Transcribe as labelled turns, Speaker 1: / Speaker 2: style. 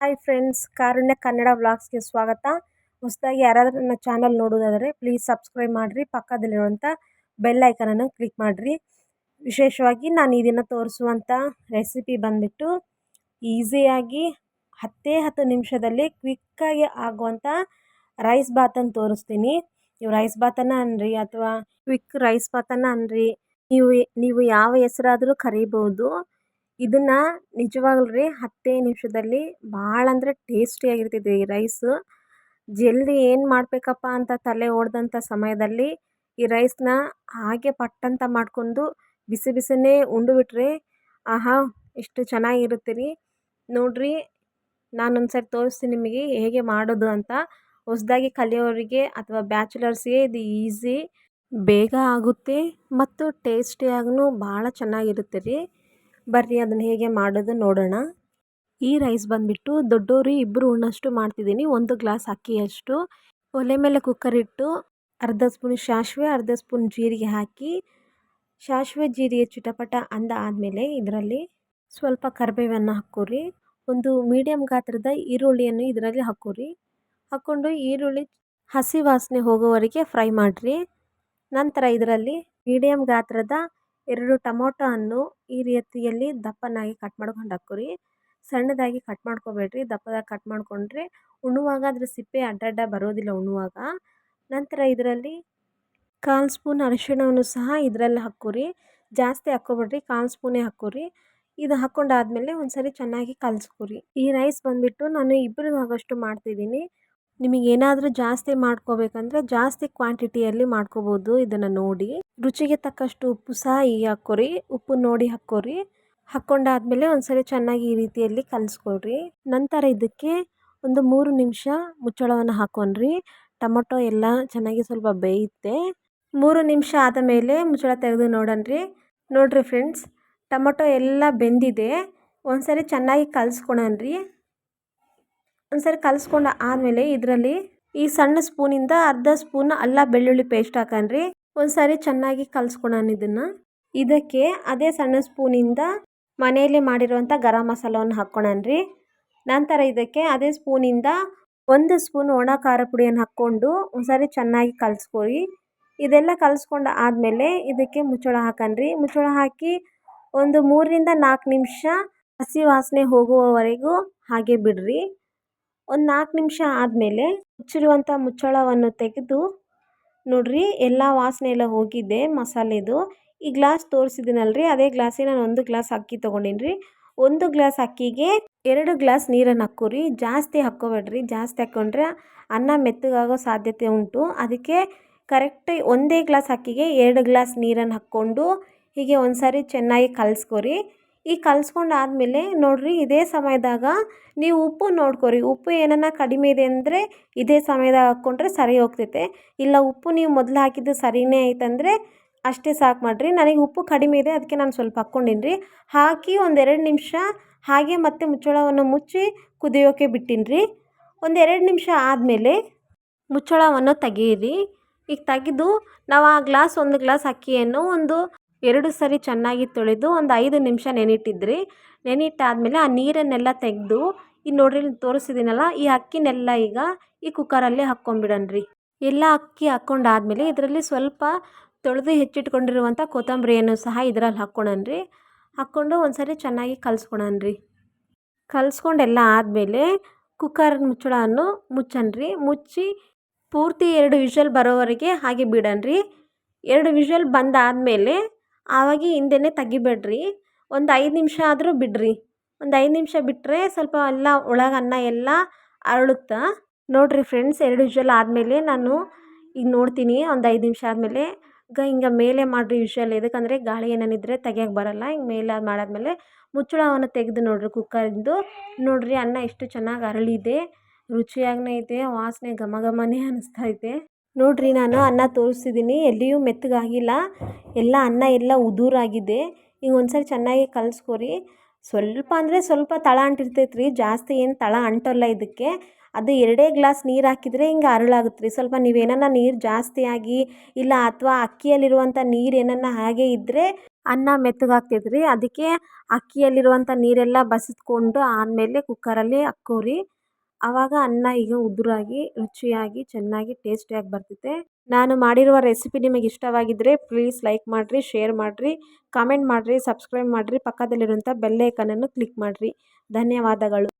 Speaker 1: Hi friends Karunya Kannada ವ್ಲಾಗ್ಸ್ಗೆ ಸ್ವಾಗತ. ಹೊಸದಾಗಿ ಯಾರಾದರೂ ನನ್ನ ಚಾನಲ್ ನೋಡೋದಾದರೆ ಪ್ಲೀಸ್ ಸಬ್ಸ್ಕ್ರೈಬ್ ಮಾಡಿರಿ ಪಕ್ಕದಲ್ಲಿರುವಂಥ ಬೆಲ್ ಐಕನನ್ನು ಕ್ಲಿಕ್ ಮಾಡಿರಿ. ವಿಶೇಷವಾಗಿ ನಾನು ಈ ದಿನ ತೋರಿಸುವಂಥ ರೆಸಿಪಿ ಬಂದುಬಿಟ್ಟು ಈಸಿಯಾಗಿ ಹತ್ತೇ ಹತ್ತು ನಿಮಿಷದಲ್ಲಿ ಕ್ವಿಕ್ಕಾಗಿ ಆಗುವಂಥ ರೈಸ್ ಬಾತನ್ನು ತೋರಿಸ್ತೀನಿ. ನೀವು ರೈಸ್ ಬಾತನ್ನು ಅನ್ನಿರಿ ಅಥವಾ ಕ್ವಿಕ್ ರೈಸ್ ಬಾತನ್ನು ಅನ್ನಿರಿ ನೀವು ನೀವು ಯಾವ ಹೆಸರಾದರೂ ಕರಿಬೋದು. ಇದನ್ನು ನಿಜವಾಗ್ಲೂ ರೀ ಹತ್ತೇ ನಿಮಿಷದಲ್ಲಿ ಭಾಳ ಅಂದರೆ ಟೇಸ್ಟಿಯಾಗಿರ್ತೈತೆ ಈ ರೈಸು. ಜಲ್ದಿ ಏನು ಮಾಡಬೇಕಪ್ಪ ಅಂತ ತಲೆ ಓಡ್ದಂಥ ಸಮಯದಲ್ಲಿ ಈ ರೈಸನ್ನ ಹಾಗೆ ಪಟ್ಟಂತ ಮಾಡ್ಕೊಂಡು ಬಿಸಿ ಬಿಸಿನೇ ಉಂಡುಬಿಟ್ರೆ ಆಹಾ ಎಷ್ಟು ಚೆನ್ನಾಗಿರುತ್ತೆ ರೀ ನೋಡಿರಿ ನಾನೊಂದು ಸರಿ ತೋರಿಸ್ತೀನಿ ನಿಮಗೆ ಹೇಗೆ ಮಾಡೋದು ಅಂತ. ಹೊಸದಾಗಿ ಕಲಿಯೋರಿಗೆ ಅಥವಾ ಬ್ಯಾಚುಲರ್ಸ್ಗೆ ಇದು ಈಸಿ, ಬೇಗ ಆಗುತ್ತೆ ಮತ್ತು ಟೇಸ್ಟಿಯಾಗೂ ಭಾಳ ಚೆನ್ನಾಗಿರುತ್ತೆ ರೀ ಬರ್ರಿ, ಅದನ್ನು ಹೇಗೆ ಮಾಡೋದು ನೋಡೋಣ. ಈ ರೈಸ್ ಬಂದುಬಿಟ್ಟು ದೊಡ್ಡೋರು ಇಬ್ಬರು ಉಣ್ಣಷ್ಟು ಮಾಡ್ತಿದ್ದೀನಿ. ಒಂದು ಗ್ಲಾಸ್ ಅಕ್ಕಿಯಷ್ಟು. ಒಲೆ ಮೇಲೆ ಕುಕ್ಕರ್ ಇಟ್ಟು ಅರ್ಧ ಸ್ಪೂನ್ ಸಾಸಿವೆ ಅರ್ಧ ಸ್ಪೂನ್ ಜೀರಿಗೆ ಹಾಕಿ ಸಾಸಿವೆ ಜೀರಿಗೆ ಚಿಟಪಟ ಅಂದ ಆದಮೇಲೆ ಇದರಲ್ಲಿ ಸ್ವಲ್ಪ ಕರಿಬೇವನ್ನು ಹಾಕೋರಿ ಒಂದು ಮೀಡಿಯಮ್ ಗಾತ್ರದ ಈರುಳ್ಳಿಯನ್ನು ಇದರಲ್ಲಿ ಹಾಕೋರಿ ಹಾಕ್ಕೊಂಡು ಈರುಳ್ಳಿ ಹಸಿ ವಾಸನೆ ಹೋಗೋವರೆಗೆ ಫ್ರೈ ಮಾಡಿರಿ. ನಂತರ ಇದರಲ್ಲಿ ಮೀಡಿಯಮ್ ಗಾತ್ರದ ಎರಡು ಟೊಮೊಟೊ ಹಣ್ಣು ಈ ರೀತಿಯಲ್ಲಿ ದಪ್ಪನಾಗಿ ಕಟ್ ಮಾಡ್ಕೊಂಡು ಹಾಕ್ಕೊರಿ. ಸಣ್ಣದಾಗಿ ಕಟ್ ಮಾಡ್ಕೊಬೇಡ್ರಿ. ದಪ್ಪದಾಗಿ ಕಟ್ ಮಾಡಿಕೊಂಡ್ರೆ ಉಣ್ಣುವಾಗ ಅದ್ರ ಸಿಪ್ಪೆ ಅಡ್ಡಡ್ಡ ಬರೋದಿಲ್ಲ ಉಣ್ಣುವಾಗ. ನಂತರ ಇದರಲ್ಲಿ ಕಾಲು ಸ್ಪೂನ್ ಅರಿಶಿಣವನ್ನು ಸಹ ಇದರಲ್ಲಿ ಹಾಕ್ಕೊರಿ. ಜಾಸ್ತಿ ಹಾಕ್ಕೊಬೇಡ್ರಿ. ಕಾಲು ಸ್ಪೂನೇ ಹಾಕ್ಕೊರಿ. ಇದು ಹಾಕ್ಕೊಂಡಾದ್ಮೇಲೆ ಒಂದ್ಸರಿ ಚೆನ್ನಾಗಿ ಕಲಿಸ್ಕೊರಿ. ಈ ರೈಸ್ ಬಂದುಬಿಟ್ಟು ನಾನು ಇಬ್ಬರಿಗಾಗೋಷ್ಟು ಮಾಡ್ತಿದ್ದೀನಿ. ನಿಮಗೆ ಏನಾದರೂ ಜಾಸ್ತಿ ಮಾಡ್ಕೋಬೇಕಂದ್ರೆ ಜಾಸ್ತಿ ಕ್ವಾಂಟಿಟಿಯಲ್ಲಿ ಮಾಡ್ಕೋಬೋದು ಇದನ್ನು ನೋಡಿ. ರುಚಿಗೆ ತಕ್ಕಷ್ಟು ಉಪ್ಪು ಸಹ ಈ ಹಾಕ್ಕೊರಿ. ಉಪ್ಪು ನೋಡಿ ಹಾಕ್ಕೊರಿ. ಹಾಕ್ಕೊಂಡಾದ್ಮೇಲೆ ಒಂದ್ಸರಿ ಚೆನ್ನಾಗಿ ಈ ರೀತಿಯಲ್ಲಿ ಕಲಿಸ್ಕೊಳ್ರಿ. ನಂತರ ಇದಕ್ಕೆ ಒಂದು ಮೂರು ನಿಮಿಷ ಮುಚ್ಚಳವನ್ನು ಹಾಕ್ಕೊಂಡ್ರಿ. ಟೊಮೊಟೊ ಎಲ್ಲ ಚೆನ್ನಾಗಿ ಸ್ವಲ್ಪ ಬೇಯುತ್ತೆ. ಮೂರು ನಿಮಿಷ ಆದ ಮೇಲೆ ಮುಚ್ಚಳ ತೆಗೆದು ನೋಡನ್ರಿ. ನೋಡಿರಿ ಫ್ರೆಂಡ್ಸ್, ಟೊಮೊಟೊ ಎಲ್ಲ ಬೆಂದಿದೆ. ಒಂದ್ಸರಿ ಚೆನ್ನಾಗಿ ಕಲಿಸ್ಕೊಳನ್ರಿ. ಒಂದ್ಸರಿ ಕಲಿಸ್ಕೊಂಡು ಆದಮೇಲೆ ಇದರಲ್ಲಿ ಈ ಸಣ್ಣ ಸ್ಪೂನಿಂದ ಅರ್ಧ ಸ್ಪೂನ್ ಅಲ್ಲ ಬೆಳ್ಳುಳ್ಳಿ ಪೇಸ್ಟ್ ಹಾಕನ್ರಿ. ಒಂದ್ಸರಿ ಚೆನ್ನಾಗಿ ಕಲಿಸ್ಕೊಳನ್ ಇದನ್ನು ಇದಕ್ಕೆ ಅದೇ ಸಣ್ಣ ಸ್ಪೂನಿಂದ ಮನೆಯಲ್ಲಿ ಮಾಡಿರುವಂಥ ಗರಂ ಮಸಾಲವನ್ನು ಹಾಕ್ಕೊಳನ್ರಿ ನಂತರ ಇದಕ್ಕೆ ಅದೇ ಸ್ಪೂನಿಂದ ಒಂದು ಸ್ಪೂನ್ ಒಣ ಖಾರ ಪುಡಿಯನ್ನು ಹಾಕ್ಕೊಂಡು ಒಂದ್ಸರಿ ಚೆನ್ನಾಗಿ ಕಲಸ್ಕೊಳ್ಳಿ ಇದೆಲ್ಲ ಕಲಿಸ್ಕೊಂಡು ಆದಮೇಲೆ ಇದಕ್ಕೆ ಮುಚ್ಚಳ ಹಾಕನ್ರಿ. ಮುಚ್ಚಳ ಹಾಕಿ ಒಂದು ಮೂರರಿಂದ ನಾಲ್ಕು ನಿಮಿಷ ಹಸಿ ವಾಸನೆ ಹೋಗುವವರೆಗೂ ಹಾಗೆ ಬಿಡ್ರಿ. ಒಂದು ನಾಲ್ಕು ನಿಮಿಷ ಆದಮೇಲೆ ಮುಚ್ಚಿರುವಂಥ ಮುಚ್ಚಳವನ್ನು ತೆಗೆದು ನೋಡಿರಿ, ಎಲ್ಲ ವಾಸನೆ ಎಲ್ಲ ಹೋಗಿದೆ ಮಸಾಲೆದು. ಈ ಗ್ಲಾಸ್ ತೋರಿಸಿದ್ದೀನಲ್ರಿ ಅದೇ ಗ್ಲಾಸಿಗೆ ನಾನು ಒಂದು ಗ್ಲಾಸ್ ಅಕ್ಕಿ ತೊಗೊಂಡೀನಿ ರೀ ಒಂದು ಗ್ಲಾಸ್ ಅಕ್ಕಿಗೆ ಎರಡು ಗ್ಲಾಸ್ ನೀರನ್ನು ಹಾಕ್ಕೋರಿ ಜಾಸ್ತಿ ಹಾಕ್ಕೋಬೇಡ್ರಿ, ಜಾಸ್ತಿ ಹಾಕ್ಕೊಂಡ್ರೆ ಅನ್ನ ಮೆತ್ತಗಾಗೋ ಸಾಧ್ಯತೆ ಉಂಟು. ಅದಕ್ಕೆ ಕರೆಕ್ಟ್ ಒಂದೇ ಗ್ಲಾಸ್ ಅಕ್ಕಿಗೆ ಎರಡು ಗ್ಲಾಸ್ ನೀರನ್ನು ಹಾಕ್ಕೊಂಡು ಹೀಗೆ ಒಂದು ಸಾರಿ ಚೆನ್ನಾಗಿ ಕಲಿಸ್ಕೊರಿ. ಈ ಕಲ್ಸ್ಕೊಂಡು ಆದಮೇಲೆ ನೋಡಿರಿ ಇದೇ ಸಮಯದಾಗ ನೀವು ಉಪ್ಪು ನೋಡ್ಕೊರಿ. ಉಪ್ಪು ಏನನ್ನ ಕಡಿಮೆ ಇದೆ ಅಂದರೆ ಇದೇ ಸಮಯದಾಗ ಹಾಕ್ಕೊಂಡ್ರೆ ಸರಿ ಹೋಗ್ತೈತೆ. ಇಲ್ಲ ಉಪ್ಪು ನೀವು ಮೊದಲು ಹಾಕಿದ್ದು ಸರಿಯೇ ಐತಂದರೆ ಅಷ್ಟೇ ಸಾಕು ಮಾಡಿರಿ. ನನಗೆ ಉಪ್ಪು ಕಡಿಮೆ ಇದೆ ಅದಕ್ಕೆ ನಾನು ಸ್ವಲ್ಪ ಹಾಕ್ಕೊಂಡಿನ್ರಿ ರೀ. ಹಾಕಿ ಒಂದೆರಡು ನಿಮಿಷ ಹಾಗೆ ಮತ್ತೆ ಮುಚ್ಚಳವನ್ನು ಮುಚ್ಚಿ ಕುದಿಯೋಕೆ ಬಿಟ್ಟೀನಿ ರೀ. ಒಂದೆರಡು ನಿಮಿಷ ಆದಮೇಲೆ ಮುಚ್ಚಳವನ್ನು ತೆಗೀರಿ. ಈಗ ತೆಗೆದು ನಾವು ಆ ಗ್ಲಾಸ್, ಒಂದು ಗ್ಲಾಸ್ ಅಕ್ಕಿಯನ್ನು ಒಂದು ಎರಡು ಸರಿ ಚೆನ್ನಾಗಿ ತೊಳೆದು ಒಂದು ಐದು ನಿಮಿಷ ನೆನಿಟ್ಟಿದ್ರಿ. ನೆನಿಟ್ಟಾದಮೇಲೆ ಆ ನೀರನ್ನೆಲ್ಲ ತೆಗೆದು, ಈ ನೋಡ್ರಿ ತೋರಿಸಿದ್ದೀನಲ್ಲ, ಈ ಅಕ್ಕಿನೆಲ್ಲ ಈಗ ಈ ಕುಕ್ಕರಲ್ಲಿ ಹಾಕ್ಕೊಂಬಿಡನ್ರಿ. ಎಲ್ಲ ಅಕ್ಕಿ ಹಾಕ್ಕೊಂಡಾದ್ಮೇಲೆ ಇದರಲ್ಲಿ ಸ್ವಲ್ಪ ತೊಳೆದು ಹೆಚ್ಚಿಟ್ಕೊಂಡಿರುವಂಥ ಕೊತ್ತಂಬರಿಯನ್ನು ಸಹ ಇದರಲ್ಲಿ ಹಾಕ್ಕೊಳನ್ರಿ. ಹಾಕ್ಕೊಂಡು ಒಂದ್ಸರಿ ಚೆನ್ನಾಗಿ ಕಲ್ಸ್ಕೊಳನ್ರಿ. ಕಲಿಸ್ಕೊಂಡೆಲ್ಲ ಆದಮೇಲೆ ಕುಕ್ಕರ್ ಮುಚ್ಚಳವನ್ನು ಮುಚ್ಚನ್ರಿ. ಮುಚ್ಚಿ ಪೂರ್ತಿ ಎರಡು ವಿಷಲ್ ಬರೋವರೆಗೆ ಹಾಗೆ ಬಿಡನ್ರಿ. ಎರಡು ವಿಷಲ್ ಬಂದಾದಮೇಲೆ ಆವಾಗ ಹಿಂದೆನೇ ತೆಗಿಬೇಡ್ರಿ. ಒಂದು ಐದು ನಿಮಿಷ ಆದರೂ ಬಿಡಿರಿ. ಒಂದು ಐದು ನಿಮಿಷ ಬಿಟ್ಟರೆ ಸ್ವಲ್ಪ ಎಲ್ಲ ಒಳಗೆ ಅನ್ನ ಎಲ್ಲ ಅರಳುತ್ತೆ. ನೋಡಿರಿ ಫ್ರೆಂಡ್ಸ್ ಎರಡು ವಿಷಲ್ ಆದಮೇಲೆ ನಾನು ಈಗ ನೋಡ್ತೀನಿ ಒಂದು ಐದು ನಿಮಿಷ ಆದಮೇಲೆ. ಈಗ ಹಿಂಗೆ ಮೇಲೆ ಮಾಡಿರಿ ವಿಷಲ್ ಎದಕ್ಕಂದರೆ ಗಾಳಿ ಏನೇನಿದ್ರೆ ತೆಗಿಯೋಕೆ ಬರೋಲ್ಲ. ಹಿಂಗೆ ಮೇಲೆ ಮಾಡಾದಮೇಲೆ ಮುಚ್ಚಳವನ್ನು ತೆಗೆದು ನೋಡಿರಿ ಕುಕ್ಕರಿಂದು ನೋಡಿರಿ ಅನ್ನ ಎಷ್ಟು ಚೆನ್ನಾಗಿ ಅರಳಿದೆ. ರುಚಿಯಾಗೇ ಇದೆ ವಾಸನೆ ಘಮ ಘಮನೇ ಅನ್ನಿಸ್ತೈತೆ ನೋಡಿರಿ ನಾನು ಅನ್ನ ತೋರಿಸ್ತಿದ್ದೀನಿ ಎಲ್ಲಿಯೂ ಮೆತ್ತಗಾಗಿಲ್ಲ. ಎಲ್ಲ ಅನ್ನ ಎಲ್ಲ ಉದುರಾಗಿದೆ. ಈಗ ಒಂದ್ಸರಿ ಚೆನ್ನಾಗಿ ಕಲಿಸ್ಕೊರಿ. ಸ್ವಲ್ಪ ಅಂದರೆ ಸ್ವಲ್ಪ ತಳ ಅಂಟಿರ್ತೈತೆ ರೀ ಜಾಸ್ತಿ ಏನು ತಳ ಅಂಟಲ್ಲ ಇದಕ್ಕೆ. ಅದು ಎರಡೇ ಗ್ಲಾಸ್ ನೀರು ಹಾಕಿದರೆ ಹಿಂಗೆ ಅರಳಾಗುತ್ತೆ ರೀ ಸ್ವಲ್ಪ ನೀವು ಏನನ ನೀರು ಜಾಸ್ತಿಯಾಗಿ ಇಲ್ಲ ಅಥವಾ ಅಕ್ಕಿಯಲ್ಲಿರುವಂಥ ನೀರು ಏನನ್ನ ಹಾಗೆ ಇದ್ದರೆ ಅನ್ನ ಮೆತ್ತಗಾಗ್ತೈತೆ ರೀ ಅದಕ್ಕೆ ಅಕ್ಕಿಯಲ್ಲಿರುವಂಥ ನೀರೆಲ್ಲ ಬಸಿದ್ಕೊಂಡು ಆದಮೇಲೆ ಕುಕ್ಕರಲ್ಲಿ ಹಾಕ್ಕೋರಿ. ಆವಾಗ ಅನ್ನ ಈಗ ಉದುರಾಗಿ, ರುಚಿಯಾಗಿ, ಚೆನ್ನಾಗಿ ಟೇಸ್ಟಿಯಾಗಿ ಬರ್ತೈತೆ ನಾನು ಮಾಡಿರುವ ರೆಸಿಪಿ ನಿಮಗೆ ಇಷ್ಟವಾಗಿದ್ದರೆ ಪ್ಲೀಸ್ ಲೈಕ್ ಮಾಡಿರಿ, ಶೇರ್ ಮಾಡಿರಿ, ಕಾಮೆಂಟ್ ಮಾಡಿರಿ, ಸಬ್ಸ್ಕ್ರೈಬ್ ಮಾಡಿರಿ, ಪಕ್ಕದಲ್ಲಿರುವಂಥ ಬೆಲ್ ಐಕನನ್ನು ಕ್ಲಿಕ್ ಮಾಡಿರಿ. ಧನ್ಯವಾದಗಳು.